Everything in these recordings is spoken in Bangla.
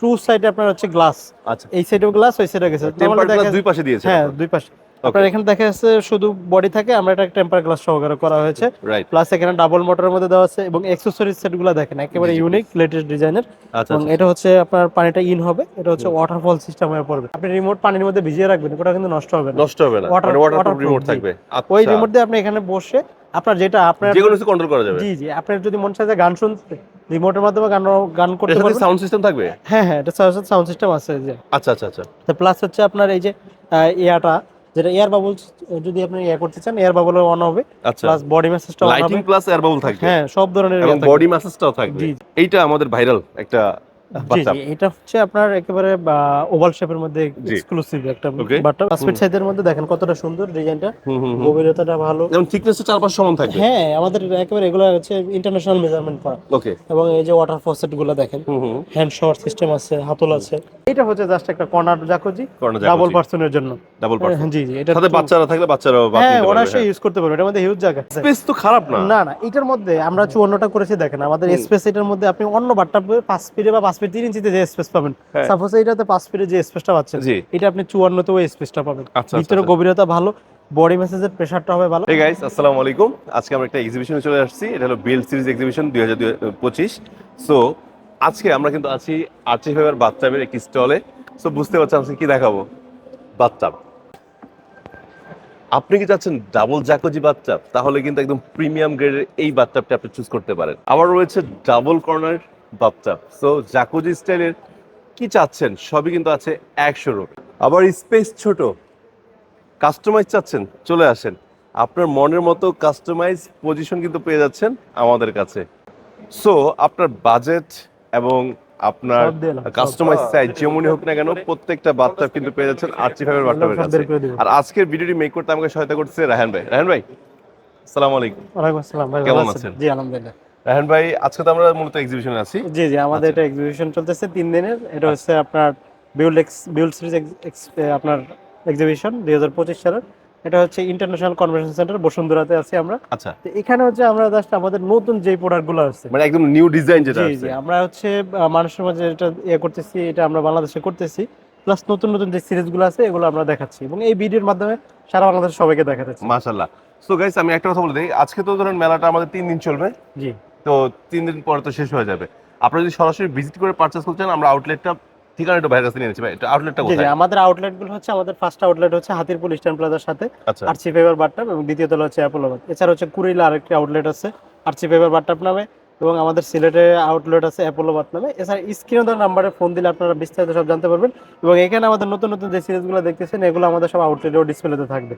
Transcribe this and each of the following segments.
টু সাইডে আপনার হচ্ছে গ্লাস আচ্ছা। এই সাইডেও গ্লাস ওই সাইডে গেছে দুই পাশে দিয়েছে হ্যাঁ দুই পাশে। আপনার এখানে দেখা যাচ্ছে শুধু বডি থাকে আমরা এটা টেম্পার গ্লাস সহকারে করা হয়েছে। প্লাস এখানে ডাবল মোটরের মধ্যে দেওয়া আছে এবং অ্যাক্সেসরিজ সেটগুলো দেখেন একেবারে ইউনিক লেটেস্ট ডিজাইনের আচ্ছা এবং এটা হচ্ছে আপনার পানিটা ইন হবে এটা হচ্ছে ওয়াটারফল সিস্টেম হয়ে পড়বে। আপনি রিমোট পানির মধ্যে ভিজিয়ে রাখবেন ওটা কিন্তু নষ্ট হবে না। নষ্ট হবে না। Water- মানে ওয়াটারপ্রুফ রিমোট থাকবে। ওই আচ্ছা। রিমোট দিয়ে আপনি এখানে বসে আপনার যেটা আপনার যে কোনো কিছু কন্ট্রোল করা যাবে। জি জি। আপনার যদি মন চায় যে গান শুনতে রিমোটের মাধ্যমে গান গান করতে পারবেন। সাউন্ড সিস্টেম থাকবে? হ্যাঁ হ্যাঁ এটা সাউন্ড সিস্টেম আছে যে আচ্ছা আচ্ছা আচ্ছা। প্লাস হচ্ছে আপনার এই যে ইয়াটা যেটা এয়ার বাবল যদি আপনি ইয়া করতে চান এয়ার বাবল অন হবে। প্লাস বডি ম্যাসেজটাও লাইটিং প্লাস এয়ার বাবল থাকবে। হ্যাঁ সব ধরনের এবং বডি ম্যাসেজটাও থাকবে। এইটা আমাদের ভাইরাল একটা এটা হচ্ছে আপনার একেবারে ওভাল শেপের মধ্যে এক্সক্লুসিভ একটা. বাটটা পাসপোর্ট সাইজের মধ্যে দেখেন কতটা সুন্দর ডিজাইনটা। গভীরতাটা ভালো। যেমন থিকনেসটা চার পাঁচ সমান থাকবে। হ্যাঁ আমাদের একেবারে এগুলো হচ্ছে ইন্টারন্যাশনাল মেজারমেন্ট করা। ওকে এবং এই যে ওয়াটার ফসেটগুলো দেখেন। হ্যান্ড শাওয়ার সিস্টেম আছে হাতল আছে। এটা হচ্ছে জাস্ট একটা কর্নার জাকুজি ডাবল। পার্সনের জন্য। ডাবল হ্যাঁ, জি জি এটা সাথে বাচ্চারা থাকলে বাচ্চারাও হ্যাঁ অনায়াসে পারবে ইউজ করতে পারবে এটার মধ্যে হিউজ জায়গা স্পেস তো খারাপ না। না না এটার মধ্যে আমরা চুয়ান্নটা করেছি দেখেন। আমাদের স্পেস এটার মধ্যে আপনি অন্য বাটটা পাঁচ ফিটে বা পাঁচ ফিট তিন ইঞ্চিতে যে স্পেস পাবেন। হ্যাঁ। সাপোজ এইটাতে পাঁচ ফিটে যে স্পেসটা পাচ্ছেন এটা আপনি চুয়ান্নতে ওই স্পেসটা পাবেন। আচ্ছা, ভিতরে আচ্ছা। গভীরতা ভালো বডি মেসেজের প্রেসারটা হবে ভালো। হে গাইস আসসালামু আলাইকুম। আজকে আমরা একটা এক্সিবিশনে চলে আসছি। এটা হলো বিল সিরিজ এক্সিবিশন দুই হাজার পঁচিশ। সো আজকে আমরা কিন্তু আছি আর্চি ফেভার বাথটাবের একটি স্টলে সো বুঝতে পারছেন আজকে কি দেখাবো? বাথটাব। আপনি কি চাচ্ছেন ডাবল জাকোজি বাথটাব? তাহলে কিন্তু একদম প্রিমিয়াম গ্রেডের এই বাথটাবটা আপনি চুজ করতে পারেন। আবার রয়েছে double corner bathtub so jacuzzi স্টাইলের কি চাচ্ছেন? সবই কিন্তু আছে একশো আবার স্পেস ছোট। কাস্টমাইজ চাচ্ছেন চলে আসেন। আপনার মনের মতো কাস্টমাইজ পজিশন কিন্তু পেয়ে যাচ্ছেন আমাদের কাছে। সো আপনার বাজেট এবং আপনার। কাস্টমাইজ সাইজ যেমনই হোক না কেন প্রত্যেকটা বার্তা কিন্তু পেয়ে যাচ্ছেন আর্চি ফাইভের সব কাছে। আর আজকের ভিডিওটি মেক করতে আমাকে সহায়তা করছে রাহান ভাই। রাহান ভাই আসসালামু আলাইকুম। ওয়ালাইকুম আসসালাম ভাই কেমন আছেন? জি আলহামদুলিল্লাহ। রাহান ভাই আজকে তো আমরা মূলত এক্সিবিশনে আছি। জি জি আমাদের আচ্ছা। এটা এক্সিবিশন চলতেছে তিন দিনের। এটা হচ্ছে আপনার বিউল এক্স বিউল সিরিজ আপনার এক্সিবিশন দুই হাজার পঁচিশ সালের। এটা হচ্ছে ইন্টারন্যাশনাল কনভেনশন সেন্টার বসুন্ধরাতে আছি আমরা। আচ্ছা। তো এখানে হচ্ছে আমরা জাস্ট আমাদের নতুন যে প্রোডাক্টগুলো আছে। মানে একদম নিউ ডিজাইন যেটা জি জি আমরা হচ্ছে মানুষের মাঝে এটা ইয়ে করতেছি এটা আমরা বাংলাদেশে করতেছি। প্লাস নতুন নতুন যে সিরিজগুলো আছে এগুলো আমরা দেখাচ্ছি। এবং এই ভিডিওর মাধ্যমে সারা বাংলাদেশ সবাইকে দেখাচ্ছি মাশাআল্লাহ। সো গাইস আমি একটা কথা বলে দিই। আজকে তো ধরেন মেলাটা আমাদের তিন দিন চলবে। জি। তো তিন দিন পরে তো শেষ হয়ে যাবে। আপনারা যদি সরাসরি ভিজিট করে পারচেস করছেন আমরা আউটলেটটা কাছে নিয়ে ভাই। এটা আউটলেটটা কোথায়? আমাদের আউটলেটগুলো হচ্ছে আমাদের ফার্স্ট আউটলেট হচ্ছে হাতিরপুল ইস্টার্ন প্লাজার সাথে আচ্ছা। বাট্টাপ এবং দ্বিতীয় তলা হচ্ছে অ্যাপোলোবাদ এছাড়া হচ্ছে কুড়িলা আরেকটি আউটলেট আছে আরসি ফেভার বাট্টাপ নামে এবং আমাদের সিলেটে আউটলেট আছে অ্যাপোলোবাদ নামে। এছাড়া স্ক্রিনে দেওয়া নাম্বারে ফোন দিলে আপনারা বিস্তারিত সব জানতে পারবেন এবং এখানে আমাদের নতুন নতুন যে সিরিজগুলো দেখতেছেন এগুলো আমাদের সব আউটলেটেও ডিসপ্লেতে থাকবে।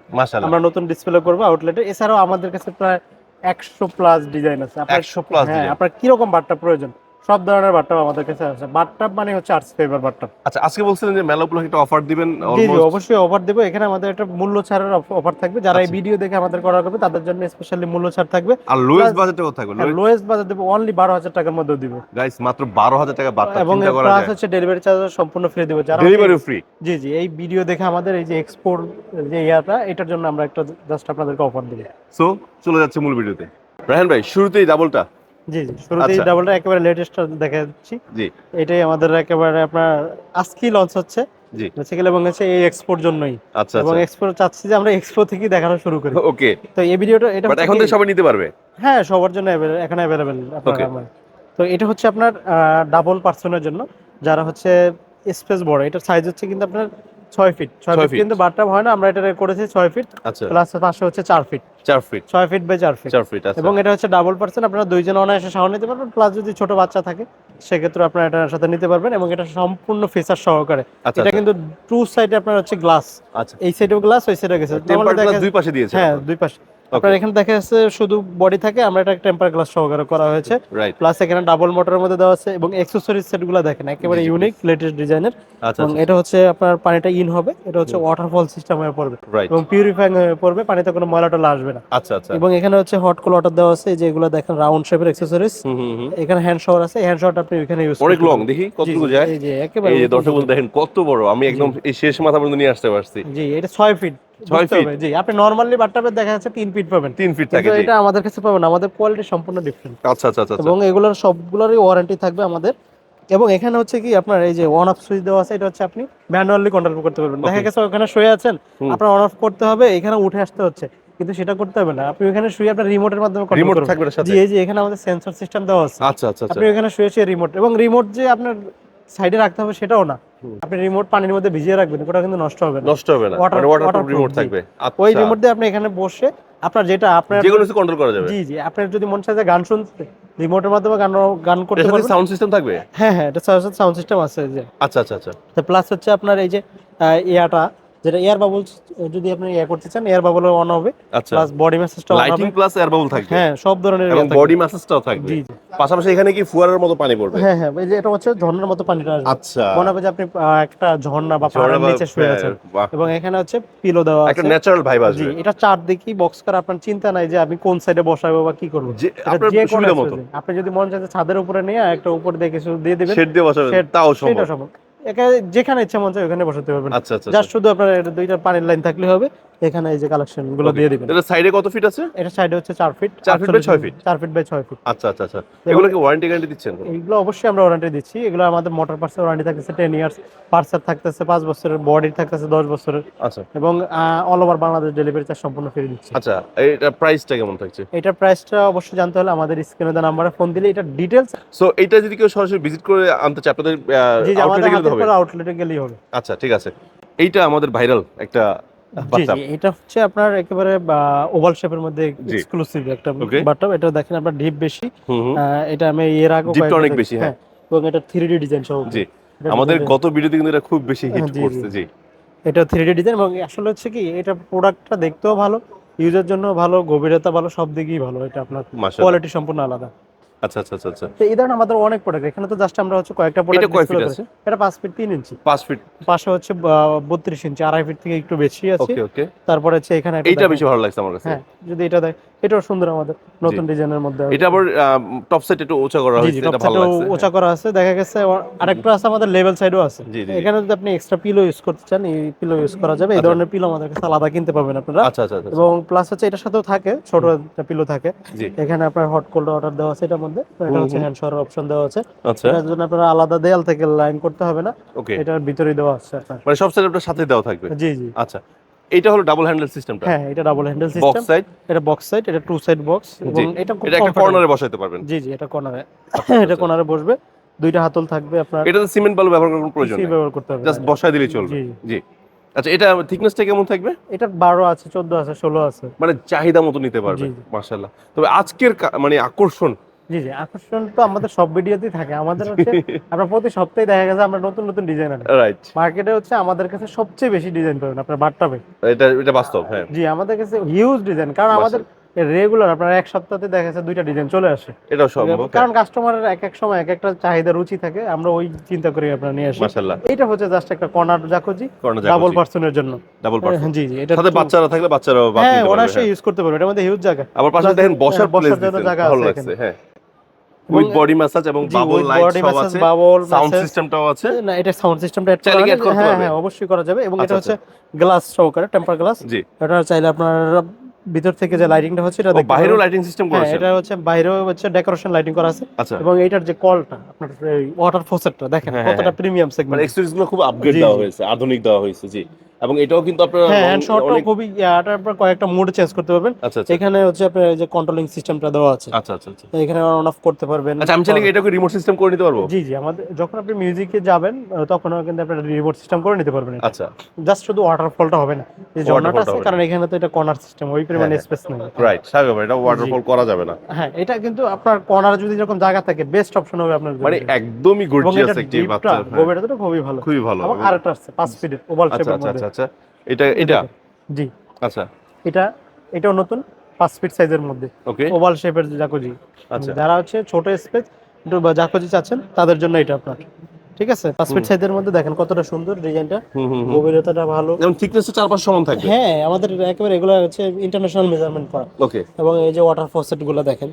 আমরা নতুন ডিসপ্লে করব আউটলেটে এছাড়াও আমাদের কাছে প্রায় একশো প্লাস ডিজাইন আছে। আপনার 100 প্লাস হ্যাঁ আপনার কীরকম বাট্টা প্রয়োজন? সব ধরনের বাট্টাপ আমাদের কাছে আছে। বাট্টাপ মানে হচ্ছে আর্টস ফেভার বাট্টাপ আচ্ছা আজকে বলছিলেন যে মেলা উপলক্ষে একটা অফার দিবেন জি জি অবশ্যই অফার দেবো। এখানে আমাদের একটা মূল্য ছাড়ের অফার থাকবে। যারা এই আচ্ছা। ভিডিও দেখে আমাদের করা করবে তাদের জন্য স্পেশালি মূল্য ছাড় থাকবে। আর লোয়েস্ট বাজেটে কত থাকবে লোয়েস্ট বাজার দেবো অনলি বারো হাজার টাকার মধ্যে দিব। গাইস মাত্র 12000 টাকা বার্তা এবং চিন্তা করা প্লাস হচ্ছে ডেলিভারি চার্জ সম্পূর্ণ ফ্রি দেবো। যারা ডেলিভারি ফ্রি জি জি এই ভিডিও দেখে আমাদের এই যে এক্সপোর্ট যে ইয়াটা এটার জন্য আমরা একটা জাস্ট আপনাদেরকে অফার দেবো। সো চলে যাচ্ছে মূল ভিডিওতে রাহান ভাই শুরুতেই ডাবলটা জি জি। শুরুতেই আচ্ছা। ডাবলটা একেবারে লেটেস্ট দেখা যাচ্ছি জি। এটাই আমাদের একেবারে আপনার আজকেই লঞ্চ হচ্ছে। জি। বেসিক্যালি এবং হচ্ছে এই এক্সপোর্ট জন্যই। আচ্ছা এবং আচ্ছা চাচ্ছি যে আমরা এক্সপো দেখানো শুরু করি। ওকে তো এই ভিডিওটা এটা বাট এখন তো সবাই নিতে পারবে? হ্যাঁ সবার জন্য এখন অ্যাভেলেবেল. আপনার তো এটা হচ্ছে আপনার ডাবল পার্সনের জন্য। যারা হচ্ছে স্পেস বড় এটার সাইজ হচ্ছে কিন্তু আপনার ছয় ফিট ছয় ফিট। কিন্তু বাটটা হয় না আমরা এটা করেছি ছয় ফিট আচ্ছা। প্লাস পাশে হচ্ছে চার ফিট চার ফিট ছয় ফিট বাই চার ফিট চার ফিট আচ্ছা। এবং এটা হচ্ছে ডাবল পার্সেন্ট আপনারা দুইজন অনায়াসে সাহা নিতে পারবেন প্লাস যদি ছোট বাচ্চা থাকে সেক্ষেত্রে আপনারা এটার সাথে নিতে পারবেন এবং এটা সম্পূর্ণ ফেসার সহকারে। আচ্ছা এটা কিন্তু টু সাইডে আপনার হচ্ছে গ্লাস আচ্ছা। এই সাইডেও গ্লাস ওই সাইডে গেছে দুই পাশে দিয়েছে হ্যাঁ দুই পাশে। আপনার এখানে দেখা যাচ্ছে শুধু বডি থাকে আমরা এটা টেম্পার গ্লাস সহকারে করা হয়েছে। প্লাস এখানে ডাবল মোটরের মধ্যে দেওয়া আছে এবং অ্যাক্সেসরিজ সেটগুলো দেখেন একেবারে। ইউনিক লেটেস্ট ডিজাইনের আচ্ছা এবং এটা হচ্ছে আপনার পানিটা ইন হবে এটা হচ্ছে ওয়াটারফল সিস্টেম হয়ে পড়বে। এবং পিউরিফাইং হয়ে পড়বে পানিতে কোনো ময়লা টলা আসবে না। আচ্ছা আচ্ছা। এবং এখানে হচ্ছে হট কোল ওয়াটার দেওয়া আছে যেগুলো দেখেন রাউন্ড শেপের অ্যাক্সেসরিজ এখানে হ্যান্ড শাওয়ার আছে হ্যান্ড শাওয়ারটা আপনি এখানে ইউজ অনেক লং দেখি কতটুকু যায়? এই যে একেবারে এই যে দর্শক দেখেন কত বড় আমি একদম এই শেষ মাথা পর্যন্ত নিয়ে আসতে পারছি। জি এটা 6 ফিট ছয় feet? জি আপনি নরমালি বাট্টাপে দেখা যাচ্ছে 3 ফিট পাবেন। 3 ফিট থাকে এটা আমাদের কাছে পাবেন আমাদের কোয়ালিটি সম্পূর্ণ ডিফারেন্ট আচ্ছা আচ্ছা আচ্ছা এবং এগুলোর সবগুলোরই ওয়ারেন্টি থাকবে আমাদের। এবং এখানে হচ্ছে কি আপনার এই যে অন অফ সুইচ দেওয়া আছে এটা হচ্ছে আপনি ম্যানুয়ালি কন্ট্রোল করতে পারবেন। দেখা গেছে ওখানে শুয়ে আছেন আপনার অন অফ করতে হবে এখানে উঠে আসতে হচ্ছে কিন্তু সেটা করতে হবে না। আপনি ওখানে শুয়ে আপনার রিমোটের মাধ্যমে কন্ট্রোল থাকবে সাথে। জি এই যে এখানে আমাদের সেন্সর সিস্টেম দেওয়া আছে আচ্ছা আচ্ছা আচ্ছা। আপনি ওখানে শুয়ে শুয়ে রিমোট এবং রিমোট যে আপনার সাইডে রাখতে হবে সেটাও না। আপনি রিমোট পানির মধ্যে ভিজিয়ে রাখবেন ওটা কিন্তু নষ্ট হবে না। নষ্ট হবে না ওয়াটার ওয়াটারপ্রুফ রিমোট থাকবে। ওই আচ্ছা। রিমোট দিয়ে আপনি এখানে বসে আপনার যেটা আপনার যে কোনো কিছু কন্ট্রোল করা যাবে। জি জি আপনার যদি মন চায় যে গান শুনতে রিমোটের মাধ্যমে গান গান করতে পারবেন। সাউন্ড সিস্টেম থাকবে? হ্যাঁ হ্যাঁ এটা সাউন্ড সিস্টেম আছে এই যে। আচ্ছা আচ্ছা আচ্ছা। প্লাস হচ্ছে আপনার এই যে এয়ারটা যেটা এয়ার বাবল যদি আপনি ইয়া করতে চান এয়ার বাবল অন হবে। Plus body ম্যাসেজটা on lighting plus air bubble থাকবে। হ্যাঁ সব ধরনের এবং বডি ম্যাসেজটাও থাকবে। জি পাশাপাশি এখানে কি ফুয়ারের মতো পানি পড়বে? হ্যাঁ হ্যাঁ এই যে এটা হচ্ছে ঝর্ণার মতো পানিটা আসবে। আচ্ছা। মনে হবে যে আপনি একটা ঝর্ণা বা পাহাড়ের নিচে শুয়ে আছেন। এবং এখানে হচ্ছে পিলো দেওয়া একটা আছে। ন্যাচারাল ভাইব জি আসবে। এটা চারদিকেই বক্স করে আপনার চিন্তা নাই যে আমি কোন সাইডে বসাবো বা কি করব। আপনার সুবিধা মতো। আপনি যদি মন চায় ছাদের উপরে নিয়ে একটা উপর দিয়ে কিছু দিয়ে দিবেন শেড দিয়ে বসাবেন তাও সম্ভব। যেখানে ইচ্ছা মন চায় ওখানে বসাতে পারবেন। আচ্ছা আচ্ছা জাস্ট শুধু আপনার এটা দুইটা পানির লাইন থাকলে হবে এখানে এই যে কালেকশনগুলো দিয়ে দিবেন। এটা সাইডে কত ফিট আছে? এটা সাইডে হচ্ছে চার ফিট চার feet by ছয় feet? চার ফিট বাই ছয় ফিট আচ্ছা আচ্ছা আচ্ছা। এগুলো কি ওয়ারেন্টি গ্যারান্টি দিচ্ছেন? এইগুলো অবশ্যই আমরা ওয়ারেন্টি দিচ্ছি। এগুলো আমাদের মোটর পার্সের ওয়ারেন্টি থাকতেছে টেন ইয়ার্স পার্সের থাকতেছে পাঁচ বছরের বডি থাকতেছে দশ বছরের। আচ্ছা। এবং all over Bangladesh delivery charge সম্পূর্ণ ফ্রি দিচ্ছি। আচ্ছা এটা প্রাইসটা কেমন থাকছে? এটার প্রাইসটা অবশ্যই জানতে হলে আমাদের স্ক্রিনে দেওয়া নাম্বারে ফোন দিলে এটা ডিটেলস সো এটা যদি কেউ সরাসরি ভিজিট করে আনতে চায় আপনাদের আউটলেটে গেলে হাতের আউটলেটে গেলেই হবে। আচ্ছা ঠিক আছে। এইটা আমাদের ভাইরাল একটা এটা হচ্ছে আপনার একেবারে ওভাল শেপের মধ্যে এক্সক্লুসিভ একটা এটা দেখেন আপনার ডিপ বেশি। এটা আমি এর আগে টা অনেক বেশি, হ্যাঁ। এবং এটা থ্রি ডি ডিজাইন সহ। জি। আমাদের গত ভিডিওতে কিন্তু এটা খুব বেশি হিট হ্যাঁ, জি, করছে জি। এটা থ্রি ডি ডিজাইন এবং আসলে হচ্ছে কি এটা প্রোডাক্টটা দেখতেও ভালো ইউজের জন্য ভালো গভীরতা ভালো সব দিকেই ভালো। এটা আপনার কোয়ালিটি সম্পূর্ণ আলাদা। আচ্ছা আচ্ছা আচ্ছা আচ্ছা। তো এই ধরনের আমাদের অনেক প্রোডাক্ট এখানে তো জাস্ট আমরা হচ্ছে কয়েকটা এটা কয় ফিট আছে? এটা পাঁচ ফিট তিন ইঞ্চি পাঁচ ফিট পাশে হচ্ছে বত্রিশ ইঞ্চি আড়াই ফিট থেকে একটু বেশি আছে। ওকে ওকে। তারপরে হচ্ছে এখানে এইটা বেশি ভালো লাগছে আমার কাছে। হ্যাঁ যদি এটা দেখ এটাও সুন্দর আমাদের নতুন ডিজাইনের মধ্যে এটা আবার টপ সাইড একটু উঁচা করা হয়েছে এটা ভালো লাগছে। উঁচা করা আছে দেখা গেছে আরেকটা আছে আমাদের লেভেল সাইডও আছে। এখানে যদি আপনি এক্সট্রা পিলো ইউজ করতে চান এই পিলো ইউজ করা যাবে। এই আচ্ছা। ধরনের পিলো আমাদের কাছে আলাদা কিনতে পারবেন আপনারা। আচ্ছা আচ্ছা আচ্ছা। এবং প্লাস হচ্ছে এটার সাথেও থাকে ছোট একটা পিলো থাকে। এখানে আপনার হট কোল্ড অর্ডার দেওয়া আছে এটার মধ্যে। এটা হচ্ছে হ্যান্ড শাওয়ার অপশন দেওয়া আছে। আচ্ছা। এটার জন্য আপনারা আলাদা দেয়াল থেকে লাইন করতে হবে না। এটার ভিতরেই দেওয়া আছে মানে সব সাইড আপনার সাথে দেওয়া থাকবে? জি জি। আচ্ছা। এটা হলো ডাবল হ্যান্ডেল সিস্টেমটা হ্যাঁ এটা double handle system box side এটা বক্স সাইড এটা টু সাইড বক্স এবং এটা এটা একটা। কর্নারে বসাইতে পারবেন। জি জি এটা কর্নারে আচ্ছা, এটা কর্নারে বসবে। দুইটা হাতল থাকবে আপনার। এটাতে সিমেন্ট বালু ব্যবহার করার কোনো প্রয়োজন নেই। ব্যবহার করতে হবে। জাস্ট বসায় দিলেই চলবে। জি জি। আচ্ছা এটা থিকনেসটা কেমন থাকবে? এটা বারো আছে চোদ্দ আছে ষোলো আছে। মানে চাহিদা মতো নিতে পারবে। মাশাআল্লাহ। তবে আজকের মানে আকর্ষণ জি জি আকর্ষণ তো আমাদের সব ভিডিওতেই থাকে। আমাদের হচ্ছে আমরা প্রতি সপ্তাহে দেখা গেছে আমরা নতুন নতুন ডিজাইন আনি। রাইট মার্কেটে হচ্ছে আমাদের কাছে সবচেয়ে বেশি ডিজাইন পাবেন আপনার বাটটাবে এটা এটা বাস্তব হ্যাঁ। জি আমাদের কাছে হিউজ ডিজাইন কারণ আমাদের রেগুলার আপনার এক সপ্তাহে দেখা যাচ্ছে দুইটা ডিজাইন চলে আসে। এটাও সম্ভব কারণ কাস্টমারের এক এক সময় এক একটা চাহিদা রুচি থাকে আমরা ওই চিন্তা করি আপনার নিয়ে আসি। মাশাআল্লাহ। এটা হচ্ছে জাস্ট একটা কর্নার জাকোজি ডাবল পার্সনের জন্য। ডাবল পার্সন হ্যাঁ, জি জি এটা সাথে বাচ্চারা থাকলে বাচ্চারাও হ্যাঁ অনায়াসে হ্যাঁ। ইউজ করতে পারবে এটা মধ্যে হিউজ জায়গা। আবার পাশে দেখেন বসার হ্যাঁ, প্লেস জায়গা আছে হ্যাঁ। উইথ বডি ম্যাসাজ এবং বাবল লাইট সব আছে সাউন্ড সিস্টেমটাও আছে। না এটা সাউন্ড সিস্টেমটা অ্যাড করা করতে হ্যাঁ হ্যাঁ অবশ্যই করা যাবে এবং এটা আচ্ছা, হচ্ছে গ্লাস সহকারে টেম্পার গ্লাস জি। এটা চাইলে আপনার ভিতর থেকে যে লাইটিংটা হচ্ছে এটা বাইরেও লাইটিং সিস্টেম হ্যাঁ করেছে। এটা হচ্ছে বাইরেও হচ্ছে ডেকোরেশন লাইটিং করা আছে। আচ্ছা। এবং এইটার যে কলটা আপনার ওয়াটার ফোসেটটা দেখেন হ্যাঁ, কতটা হ্যাঁ। প্রিমিয়াম মানে সেগমেন্ট এক্সেসরিজগুলো খুব আপগ্রেড দেওয়া হয়েছে আধুনিক দেওয়া হয়েছে জি। এবং এটাও কিন্তু আপনারা হ্যাঁ হ্যান্ড অনেক খুবই এটার উপর কয়েকটা মোড চেঞ্জ করতে পারবেন। আচ্ছা আচ্ছা। এখানে হচ্ছে আপনার এই যে কন্ট্রোলিং সিস্টেমটা দেওয়া আছে। আচ্ছা আচ্ছা আচ্ছা। এখানে অন অফ করতে পারবেন। আচ্ছা আমি চাইলে এটাকে রিমোট সিস্টেম করে নিতে পারব? জি জি আমাদের যখন আপনি মিউজিকে যাবেন আহ, তখনও কিন্তু আপনি রিমোট সিস্টেম করে নিতে পারবেন আচ্ছা। জাস্ট শুধু ওয়াটারফলটা হবে না। যে ঝর্ণাটা আছে কারণ এখানে তো এটা কর্নার সিস্টেম ওই পরিমাণে হ্যাঁ, স্পেস নেই। রাইট স্বাভাবিক ব্যাপার, এটা ওয়াটারফল করা যাবে না। হ্যাঁ এটা কিন্তু আপনার কর্নারে যদি যখন জায়গা থাকে বেস্ট অপশন হবে আপনার। মানে একদমই গর্জিয়াস এটা একটি বাচ্চা হ্যাঁ, গভীরতা তো খুবই ভালো। খুবই ভালো এবং আরেকটা আছে পাঁচ ফিটের ওভাল আচ্ছা শেপের আচ্ছা মধ্যে। আচ্ছা এটা এটা? জি। আচ্ছা। এটা এটাও নতুন পাঁচ ফিট সাইজের মধ্যে। ওকে। ওভাল শেপের জাকোজি। আচ্ছা। যারা হচ্ছে ছোট স্পেস একটু জাকোজি চাচ্ছেন তাদের জন্য এটা আপনার। ঠিক আছে? পাঁচ ফিট সাইজের মধ্যে দেখেন কতটা সুন্দর ডিজাইনটা। গভীরতাটা ভালো। যেমন থিকনেসটা সমান থাকবে? হ্যাঁ আমাদের একেবারে এগুলো হচ্ছে ইন্টারন্যাশনাল মেজারমেন্ট করা। ওকে। এবং এই যে ওয়াটার ফসেটগুলো দেখেন।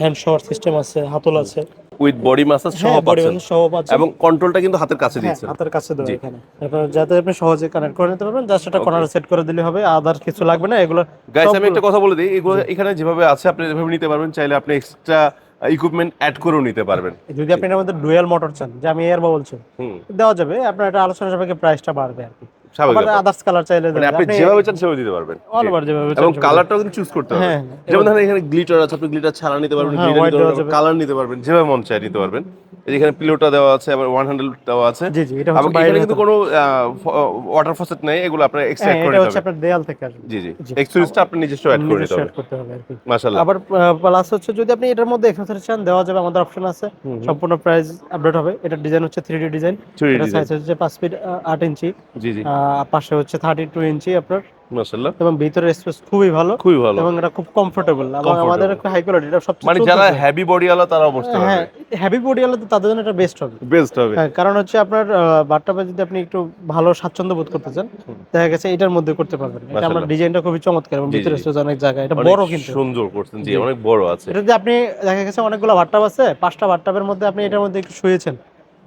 হ্যান্ড শাওয়ার সিস্টেম আছে হাতল আছে। উইথ বডি ম্যাসাজ সহ পাচ্ছেন। সহ পাচ্ছেন। এবং কন্ট্রোলটা কিন্তু হাতের কাছে হ্যাঁ, দিয়েছেন। হাতের কাছে দেওয়া এখানে। যাতে আপনি সহজে কানেক্ট করে নিতে পারবেন জাস্ট এটা. কর্নারে সেট করে দিলে হবে আদার কিছু লাগবে না এগুলো গাইস আমি একটা কথা বলে দিই এগুলো এখানে যেভাবে আছে আপনি যেভাবে নিতে পারবেন চাইলে আপনি এক্সট্রা ইকুইপমেন্ট অ্যাড করেও নিতে পারবেন। যদি আপনি এর মধ্যে ডুয়েল মোটর চান যে আমি এয়ার বাবল চাই দেওয়া যাবে আপনার এটা আলোচনা সাপেক্ষে প্রাইসটা বাড়বে আর কি। আদার্স কালার চাইলে মানে আপনি যেভাবে চান সেভাবে দিতে পারবেন। অল ওভার যেভাবে এবং কালারটাও কিন্তু চুজ করতে হবে। হ্যাঁ, যেমন ধরেন এখানে গ্লিটার আছে আপনি গ্লিটার ছাড়া নিতে পারবেন হ্যাঁ, গ্লিটার white নিতে দেওয়া পারবেন যাবে। কালার নিতে পারবেন যেভাবে মন চায় নিতে পারবেন। এখানে পিলোটা দেওয়া আছে আবার ওয়ান হ্যান্ডেল দেওয়া আছে। জি জি এটা হচ্ছে এখানে কিন্তু কোনো ওয়াটার ফসেট নেই এগুলো আপনার হ্যাঁ এক্সট্রাক্ট করে এটা হচ্ছে আপনার দেয়াল থেকে আসবে। জি জি জি। আপনি নিজস্ব অ্যাড করে নিতে হবে। add করতে হবে আর কি। মাশাআল্লাহ। আবার প্লাস হচ্ছে যদি আপনি এটার মধ্যে চান দেওয়া যাবে আমাদের অপশন আছে। সম্পূর্ণ প্রাইস আপডেট হবে। এটা ডিজাইন হচ্ছে থ্রি ডি ডিজাইন এটা সাইজ হচ্ছে পাঁচ ফিট আট ইঞ্চি জি জি। পাশে হচ্ছে থার্টি টু ইঞ্চি আপনার। মাশাআল্লাহ। এবং ভিতরে স্পেস খুবই ভালো। খুবই ভালো। এবং এটা খুব কমফোর্টেবল এবং। আমাদের হাই কোয়ালিটি এটা সবচেয়ে মানে যারা হেভি বডি তারা বসতে হ্যাঁ হেভি বডি তো তাদের জন্য এটা বেস্ট হবে। বেস্ট হবে। হ্যাঁ কারণ হচ্ছে আপনার বাট্টাপে যদি আপনি একটু ভালো স্বাচ্ছন্দ্য বোধ করতে চান দেখা গেছে এটার মধ্যে করতে পারবেন। এটা আমার। ডিজাইনটা খুবই চমৎকার এবং জি, ভিতরে স্পেস অনেক জায়গা এটা বড় কিন্তু। সুন্দর করছেন। জি। অনেক বড় আছে। এটা যদি আপনি দেখা গেছে অনেকগুলো বাট্টাপ আছে পাঁচটা বাট্টাপের মধ্যে আপনি এটার মধ্যে একটু শুয়েছেন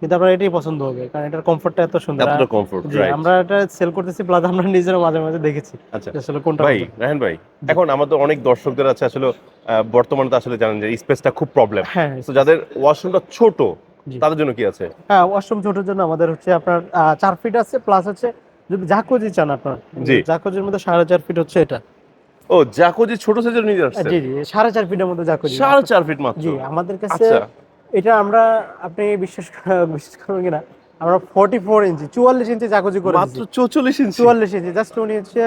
কিন্তু আপনার এটাই পছন্দ হবে কারণ এটার কমফোর্টটা এত সুন্দর। এতটা কমফোর্ট রাইট আমরা এটা সেল করতেছি প্লাস আমরা নিজেরও মাঝে মাঝে দেখেছি আচ্ছা। আসলে কোনটা ভাই রাহেন ভাই এখন আমাদের অনেক দর্শকদের আছে আসলে বর্তমানে তো আসলে জানেন যে স্পেসটা খুব প্রবলেম হ্যাঁ তো যাদের ওয়াশরুমটা ছোট তাদের জন্য কি আছে? হ্যাঁ ওয়াশরুম ছোটোর জন্য আমাদের হচ্ছে আপনার চার ফিট আছে প্লাস হচ্ছে যদি জাকুজি চান আপনার। জাকুজির মধ্যে সাড়ে চার ফিট হচ্ছে এটা। ও জাকোজি ছোট সাইজের নিয়ে আসছে জি জি সাড়ে চার ফিটের মধ্যে জাকুজি সাড়ে চার ফিট মাত্র? জি আমাদের কাছে আচ্ছা। এটা আমরা আপনি বিশ্বাস বিশ্বাস করবেন কিনা? আমরা ফোর্টি ফোর ইঞ্চি চুয়াল্লিশ ইঞ্চি জাকুজি করে মাত্র চৌচল্লিশ ইঞ্চি চুয়াল্লিশ ইঞ্চি জাস্ট উনি হচ্ছে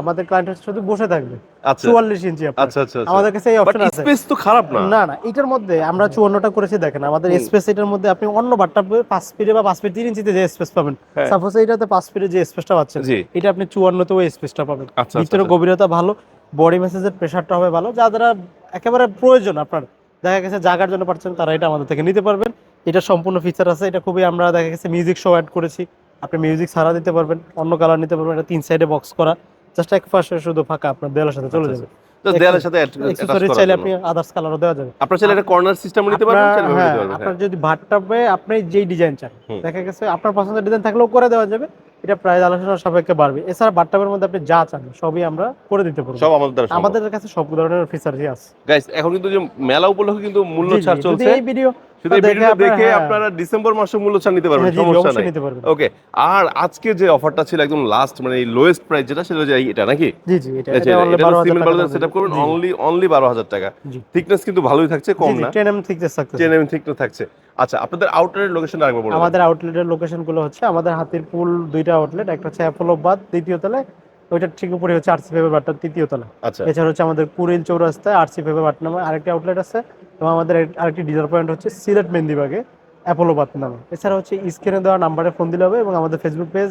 আমাদের ক্লায়েন্ট হচ্ছে শুধু বসে থাকবে। আচ্ছা। চুয়াল্লিশ ইঞ্চি আচ্ছা আচ্ছা আচ্ছা। আমাদের কাছে এই অপশন আছে। স্পেস তো খারাপ না। না না এটার মধ্যে আমরা চুয়ান্নটা করেছি দেখেন আমাদের স্পেস এটার মধ্যে আপনি অন্য বাট্টা পাঁচ ফিটে বা পাঁচ ফিট তিন ইঞ্চিতে যে স্পেস পাবেন। হ্যাঁ। সাপোজ এইটাতে পাঁচ ফিটে যে স্পেসটা পাচ্ছেন এটা আপনি চুয়ান্নতে ওই স্পেসটা পাবেন। আচ্ছা ভিতরে গভীরতা ভালো বডি মেসেজের প্রেশারটা হবে ভালো যা যারা একেবারে প্রয়োজন আপনার। দেখা গেছে জাগার জন্য পাচ্ছেন তারা এটা আমাদের থেকে নিতে পারবেন। এটা সম্পূর্ণ ফিচার আছে এটা খুবই আমরা দেখা গেছে মিউজিক শো অ্যাড করেছি। আপনি মিউজিক ছাড়া দিতে পারবেন অন্য কালার নিতে পারবেন এটা তিন সাইডে বক্স করা। জাস্ট এক পাশে শুধু ফাঁকা আপনার দেওয়ালের সাথে চলে আচ্ছা, যাবে। তো দেয়ালের সাথে চাইলে আপনি আদার্স কালারও দেওয়া যাবে। আপনার চাইলে এটা কর্নার সিস্টেম নিতে পারবেন চাইলে হ্যাঁ, নিতে পারবেন। আপনার যদি ভাটটাপে আপনি যেই ডিজাইন চান দেখা গেছে আপনার পছন্দের ডিজাইন থাকলেও করে দেওয়া যাবে। এটা প্রায় আলোচনা সাপেক্ষে বাড়বে। এছাড়া বাটটাপের মধ্যে আপনি যা চান সবই আমরা করে দিতে পারব। সব আমাদের দ্বারা আমাদের কাছে সব ধরনের ফিচারই আছে। গাইস এখন কিন্তু যে মেলা উপলক্ষে কিন্তু মূল্য ছাড় চলছে এই ভিডিও দেখে আপনারা- হ্যাঁ। ডিসেম্বর মাসে মূল্য ছাড় নিতে পারবেন হ্যাঁ, সমস্যা নাই। ওকে আর আজকে যে অফারটা ছিল একদম লাস্ট মানে লোয়েস্ট প্রাইস যেটা সেটা হচ্ছে এটা নাকি? জি জি এটা 12,000 সিমেন্ট সেটআপ করবেন অনলি অনলি বারো হাজার টাকা। জি। থিকনেস কিন্তু ভালোই থাকছে কম না। 10 mm thickness থাকতেছে। টেন এম থিকনেস থাকছে। আচ্ছা আপনাদের আউটারের লোকেশন আরেকবার বলুন আমাদের আউটলেটের লোকেশনগুলো হচ্ছে আমাদের হাতির পুল দুইটা আউটলেট একটা হচ্ছে অ্যাপোলো বাদ দ্বিতীয় তলায় ওইটার ঠিক উপরে হচ্ছে আরসি পেপার বাট্টার তৃতীয় তলা। আচ্ছা। এছাড়া হচ্ছে আমাদের কুড়িল চৌরাস্তায় আরসি পেপার বাট নামে আরেকটি আউটলেট আছে এবং আমাদের আরেকটি ডিলার পয়েন্ট হচ্ছে সিলেট মেন্দিবাগে অ্যাপোলো বাত নামে। এছাড়া হচ্ছে স্ক্রিনে দেওয়া নাম্বারে ফোন দিলে হবে এবং আমাদের ফেসবুক পেজ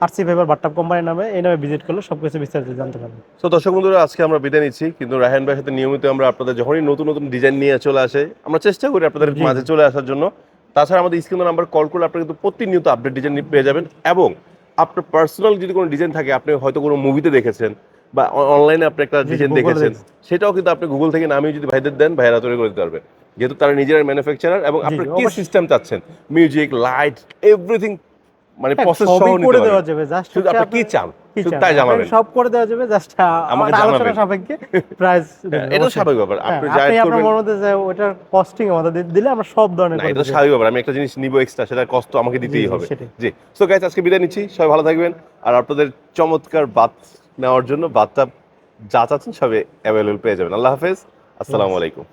আরসি পেপার বাট্টাপ কোম্পানি নামে এই নামে ভিজিট করলে সব কিছু বিস্তারিত জানতে পারবেন। তো দর্শক বন্ধুরা আজকে আমরা বিদায় নিচ্ছি। কিন্তু রায়হান ভাইয়ের সাথে নিয়মিত আমরা আপনাদের যখনই নতুন নতুন ডিজাইন নিয়ে চলে আসে আমরা চেষ্টা করি আপনাদের মাঝে চলে আসার জন্য। তাছাড়া আমাদের স্ক্রিন নাম্বার কল করলে আপনারা কিন্তু প্রতিনিয়ত আপডেট ডিজাইন পেয়ে যাবেন এবং আপনার পার্সোনাল যদি কোনো ডিজাইন থাকে আপনি হয়তো কোনো মুভিতে দেখেছেন বা অনলাইনে আপনি একটা ডিজাইন দেখেছেন সেটাও কিন্তু আপনি গুগল থেকে নামিয়ে যদি ভাইদের দেন ভাইরা তৈরি করে দিতে পারবে। যেহেতু তারা নিজেরা ম্যানুফ্যাকচারার এবং আপনি আপনার কি সিস্টেম চাচ্ছেন? মিউজিক লাইট এভরিথিং মানে হ্যাঁ, প্রসেস সহ করে পারবেন। দেওয়া যাবে জাস্ট শুধু আপনি কি চান? কি তাই জানাবেন। সব করে দেওয়া যাবে জাস্ট আমাকে আলোচনা সাপেক্ষে প্রাইস এটা স্বাভাবিক ব্যাপার। আপনি যা আপনি আপনার করবেন। মনের যে ওটার কস্টিং আমাদের দিলে আমরা সব ধরনের এটা স্বাভাবিক ব্যাপার। আমি একটা জিনিস নিব এক্সট্রা সেটা কষ্ট আমাকে দিতেই হবে। জি। সো গাইস আজকে বিদায় নিচ্ছি। সবাই ভালো থাকবেন। আর আপনাদের চমৎকার বাত নেওয়ার জন্য বাতটা যা চাচ্ছেন সবে অ্যাভেলেবল পেয়ে যাবেন। আল্লাহ হাফেজ। আসসালামু আলাইকুম।